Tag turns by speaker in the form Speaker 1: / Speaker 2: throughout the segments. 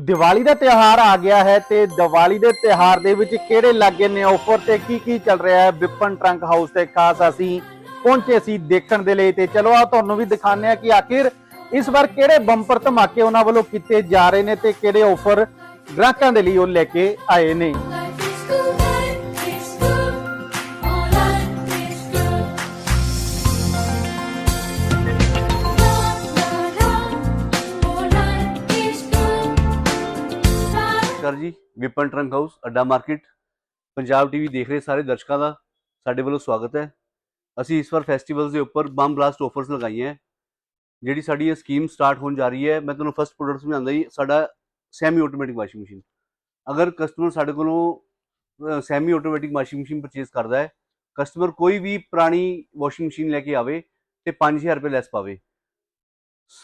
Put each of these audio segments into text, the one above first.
Speaker 1: ਦੀਵਾਲੀ ਦਾ ਤਿਉਹਾਰ ਆ ਗਿਆ ਹੈ ਤੇ ਦੀਵਾਲੀ ਦੇ ਤਿਉਹਾਰ ਦੇ ਵਿੱਚ ਕਿਹੜੇ ਲੱਗੇ ਨੇ ਆਫਰ ਤੇ ਕੀ ਕੀ ਚੱਲ ਰਿਹਾ ਹੈ? ਵਿਪਨ ਟਰੰਕ ਹਾਊਸ ਤੇ ਖਾਸ ਅਸੀਂ ਪਹੁੰਚੇ ਸੀ ਦੇਖਣ ਦੇ ਲਈ ਤੇ ਚਲੋ ਆ ਤੁਹਾਨੂੰ ਵੀ ਦਿਖਾਉਂਦੇ ਆ ਕਿ ਆਖਿਰ ਇਸ ਵਾਰ ਕਿਹੜੇ ਬੰਪਰ ਧਮਾਕੇ ਉਹਨਾਂ ਵੱਲੋਂ ਕੀਤੇ ਜਾ ਰਹੇ ਨੇ ਤੇ ਕਿਹੜੇ ਆਫਰ ਗ੍ਰਾਹਕਾਂ ਦੇ ਲਈ ਉਹ ਲੈ ਕੇ ਆਏ ਨੇ।
Speaker 2: ਨਮਸਕਾਰ ਜੀ, ਵਿਪਨ ਟਰੰਕ ਹਾਊਸ, ਅੱਡਾ ਮਾਰਕੀਟ। ਪੰਜਾਬ ਟੀਵੀ ਦੇਖ ਰਹੇ ਸਾਰੇ ਦਰਸ਼ਕਾਂ ਦਾ ਸਾਡੇ ਵੱਲੋਂ ਸਵਾਗਤ ਹੈ। ਅਸੀਂ ਇਸ ਵਾਰ ਫੈਸਟੀਵਲਸ ਦੇ ਉੱਪਰ ਬੰਬ ਬਲਾਸਟ ਆਫਰਸ ਲਗਾਈਆਂ ਜਿਹੜੀ ਸਾਡੀ ਇਹ ਸਕੀਮ ਸਟਾਰਟ ਹੋਣ ਜਾ ਰਹੀ ਹੈ, ਮੈਂ ਤੁਹਾਨੂੰ ਫਸਟ ਪ੍ਰੋਡਕਟ ਸਮਝਾਉਂਦਾ ਜੀ, ਸਾਡਾ ਸੈਮੀ ਆਟੋਮੈਟਿਕ ਵਾਸ਼ਿੰਗ ਮਸ਼ੀਨ ਅਗਰ ਕਸਟਮਰ ਸਾਡੇ ਕੋਲੋਂ semi automatic washing machine purchase ਕਰਦਾ ਹੈ ਕਸਟਮਰ ਕੋਈ ਵੀ ਪੁਰਾਣੀ ਵਾਸ਼ਿੰਗ ਮਸ਼ੀਨ ਲੈ ਕੇ ਆਵੇ ਤੇ 5000 ਰੁਪਏ ਲੈਸ ਪਾਵੇ।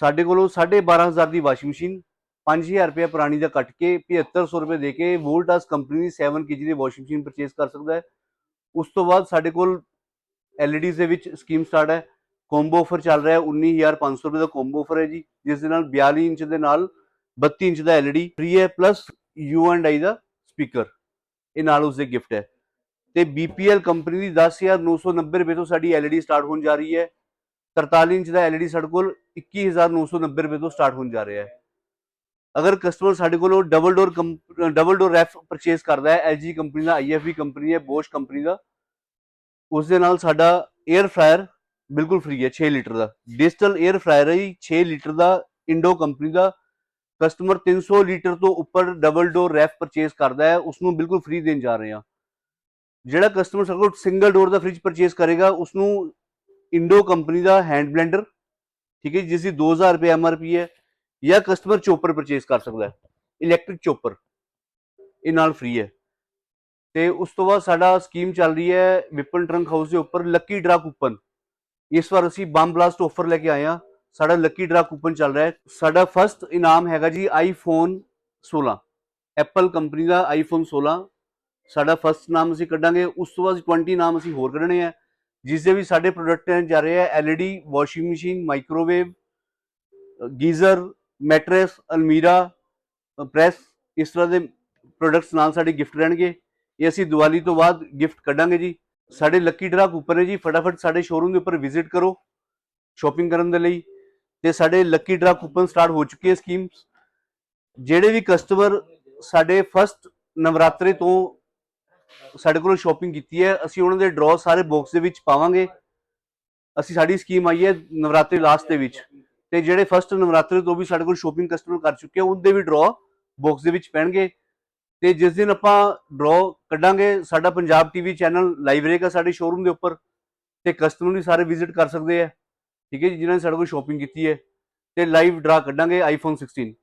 Speaker 2: ਸਾਡੇ ਕੋਲੋਂ 12500 ਦੀ ਵਾਸ਼ਿੰਗ ਮਸ਼ੀਨ 5000 ਰੁਪਏ ਪੁਰਾਣੀ ਦਾ ਕੱਟ ਕੇ 7500 ਰੁਪਏ ਦੇ ਕੇ ਵੋਲਟਾਸ ਕੰਪਨੀ ਦੀ 7 ਕੇਜੀ ਦੀ ਵਾਸ਼ਿੰਗ ਮਸ਼ੀਨ ਪਰਚੇਸ ਕਰ ਸਕਦਾ ਹੈ। ਉਸ ਤੋਂ ਬਾਅਦ ਸਾਡੇ ਕੋਲ LEDs ਦੇ ਵਿੱਚ ਸਕੀਮ ਸਟਾਰਟ ਹੈ। ਕੰਬੋ ਆਫਰ ਚੱਲ ਰਿਹਾ ਹੈ। 19500 ਰੁਪਏ ਦਾ ਕੰਬੋ ਆਫਰ ਹੈ ਜੀ, ਜਿਸ ਦੇ ਨਾਲ 42 ਇੰਚ ਦੇ ਨਾਲ 32 ਇੰਚ ਦਾ LED ਫ੍ਰੀ ਹੈ ਪਲੱਸ ਯੂ ਐਂਡ ਆਈ ਦਾ ਸਪੀਕਰ ਇਹ ਨਾਲ ਉਸਦੇ ਗਿਫਟ ਹੈ। ਤੇ BPL ਕੰਪਨੀ ਦੀ 10990 ਰੁਪਏ ਤੋਂ ਸਾਡੀ LED ਸਟਾਰਟ ਹੋਣ ਜਾ ਰਹੀ ਹੈ। 43 ਇੰਚ ਦਾ LED ਸਾਡੇ ਕੋਲ 21990 ਰੁਪਏ ਤੋਂ ਸਟਾਰਟ ਹੋਣ ਜਾ ਰਿਹਾ ਹੈ। ਅਗਰ ਕਸਟਮਰ ਸਾਡੇ ਕੋਲੋਂ double door double door ref purchase ਕਰਦਾ ਹੈ LG ਕੰਪਨੀ ਦਾ IFB ਕੰਪਨੀ ਹੈ Bosch ਕੰਪਨੀ ਦਾ ਉਸ ਦੇ ਨਾਲ ਸਾਡਾ 에ਅਰ ਫਰਾਇਰ ਬਿਲਕੁਲ ਫ੍ਰੀ ਹੈ 6 ਲੀਟਰ ਦਾ। ਡਿਜੀਟਲ 에ਅਰ ਫਰਾਇਰ ਹੈ ਜੀ, 6 ਲੀਟਰ ਦਾ ਇੰਡੋ ਕੰਪਨੀ ਦਾ। ਕਸਟਮਰ 300 ਲੀਟਰ ਤੋਂ ਉੱਪਰ ਡਬਲ ਡੋਰ ਰੈਫ ਪਰਚੇਸ ਕਰਦਾ ਹੈ ਉਸ ਨੂੰ ਬਿਲਕੁਲ ਫ੍ਰੀ ਦੇਣ ਜਾ ਰਹੇ ਹਾਂ। ਜਿਹੜਾ ਕਸਟਮਰ ਸਾਡੇ ਕੋਲ ਸਿੰਗਲ ਡੋਰ ਦਾ ਫ੍ਰਿਜ ਪਰਚੇਸ ਕਰੇਗਾ ਉਸ ਨੂੰ ਇੰਡੋ ਕੰਪਨੀ ਦਾ ਹੈਂਡ ਬਲੈਂਡਰ ਠੀਕ ਹੈ ਜੀ, ਜਿਸ ਦੀ 2000 ਰੁਪਏ ਐਮਆਰਪੀ ਹੈ ਜਾਂ ਕਸਟਮਰ ਚੋਪਰ ਪਰਚੇਸ ਕਰ ਸਕਦਾ ਹੈ। ਇਲੈਕਟ੍ਰਿਕ ਚੋਪਰ ਇਹ ਨਾਲ ਫ੍ਰੀ ਹੈ। ਤੇ ਉਸ ਤੋਂ ਬਾਅਦ ਸਾਡਾ ਸਕੀਮ ਚੱਲ ਰਹੀ ਹੈ ਵਿਪਨ ਟਰੰਕ ਹਾਊਸ ਦੇ ਉੱਪਰ ਲੱਕੀ ਡਰਾ ਕੂਪਨ ਇਸ ਵਾਰ ਅਸੀਂ ਬੰਬ ਬਲਾਸਟ ਆਫਰ ਲੈ ਕੇ ਆਏ ਹਾਂ। ਸਾਡਾ ਲੱਕੀ ਡਰਾ ਕੂਪਨ ਚੱਲ ਰਿਹਾ ਹੈ। ਸਾਡਾ ਫਰਸਟ ਇਨਾਮ ਹੈਗਾ ਜੀ ਆਈਫੋਨ 16 ਐਪਲ ਕੰਪਨੀ ਦਾ ਆਈਫੋਨ 16 ਸਾਡਾ ਫਰਸਟ ਨਾਮ ਅਸੀਂ ਕੱਢਾਂਗੇ। ਉਸ ਤੋਂ ਬਾਅਦ 20 ਨਾਮ ਅਸੀਂ ਹੋਰ ਕੱਢਣੇ ਆ। ਜਿਸ ਦੇ ਵੀ ਸਾਡੇ ਪ੍ਰੋਡਕਟ ਜਾ ਰਹੇ ਆ LED washing machine microwave geyser mattress, ਅਲਮੀਰਾ ਪ੍ਰੈਸ ਇਸ ਤਰ੍ਹਾਂ ਦੇ ਪ੍ਰੋਡਕਟਸ ਨਾਲ ਸਾਡੇ ਗਿਫਟ ਰਹਿਣਗੇ। ਇਹ ਅਸੀਂ ਦੀਵਾਲੀ ਤੋਂ ਬਾਅਦ ਗਿਫਟ ਕੱਢਾਂਗੇ ਜੀ। ਸਾਡੇ ਲੱਕੀ ਡਰਾ ਕੂਪਨ ਹੈ ਜੀ। ਫਟਾਫਟ ਸਾਡੇ ਸ਼ੋਰੂਮ ਦੇ ਉੱਪਰ ਵਿਜ਼ਿਟ ਕਰੋ ਸ਼ਾਪਿੰਗ ਕਰਨ ਦੇ ਲਈ। ਤੇ ਸਾਡੇ ਲੱਕੀ ਡਰਾ ਕੂਪਨ ਸਟਾਰਟ ਹੋ ਚੁੱਕੇ ਹੈ ਸਕੀਮਸ ਜਿਹੜੇ ਵੀ ਕਸਟਮਰ ਸਾਡੇ ਫਸਟ ਨਵਰਾਤਰੇ ਤੋਂ ਸਾਡੇ ਕੋਲੋਂ ਸ਼ਾਪਿੰਗ ਕੀਤੀ ਹੈ, ਅਸੀਂ ਉਹਨਾਂ ਦੇ ਡਰਾ ਸਾਰੇ ਬਾਕਸ ਦੇ ਵਿੱਚ ਪਾਵਾਂਗੇ। ਅਸੀਂ ਸਾਡੀ ਸਕੀਮ ਆਈ ਹੈ ਨਵਰਾਤਰੀ ਲਾਸਟ ਦੇ ਵਿੱਚ। ਤੇ ਜਿਹੜੇ ਫਸਟ ਨਵਰਾਤਰੇ ਤੋਂ ਵੀ ਸਾਡੇ ਕੋਲ ਸ਼ੋਪਿੰਗ ਕਸਟਮਰ ਕਰ ਚੁੱਕੇ ਆ, ਉਹਦੇ ਵੀ ਡਰਾ ਬਾਕਸ ਦੇ ਵਿੱਚ ਪੈਣਗੇ। ਤੇ ਜਿਸ ਦਿਨ ਆਪਾਂ ਡਰਾ ਕੱਢਾਂਗੇ, ਸਾਡਾ ਪੰਜਾਬ ਟੀਵੀ ਚੈਨਲ ਲਾਈਵ ਰਹੇਗਾ ਸਾਡੇ ਸ਼ੋਰੂਮ ਦੇ ਉੱਪਰ ਤੇ ਕਸਟਮਰ ਵੀ ਸਾਰੇ ਵਿਜ਼ਿਟ ਕਰ ਸਕਦੇ ਆ। ਠੀਕ ਹੈ ਜੀ, ਜਿਨ੍ਹਾਂ ਨੇ ਸਾਡੇ ਕੋਲ ਸ਼ੋਪਿੰਗ ਕੀਤੀ ਹੈ। ਤੇ ਲਾਈਵ ਡਰਾ ਕੱਢਾਂਗੇ ਆਈਫੋਨ 16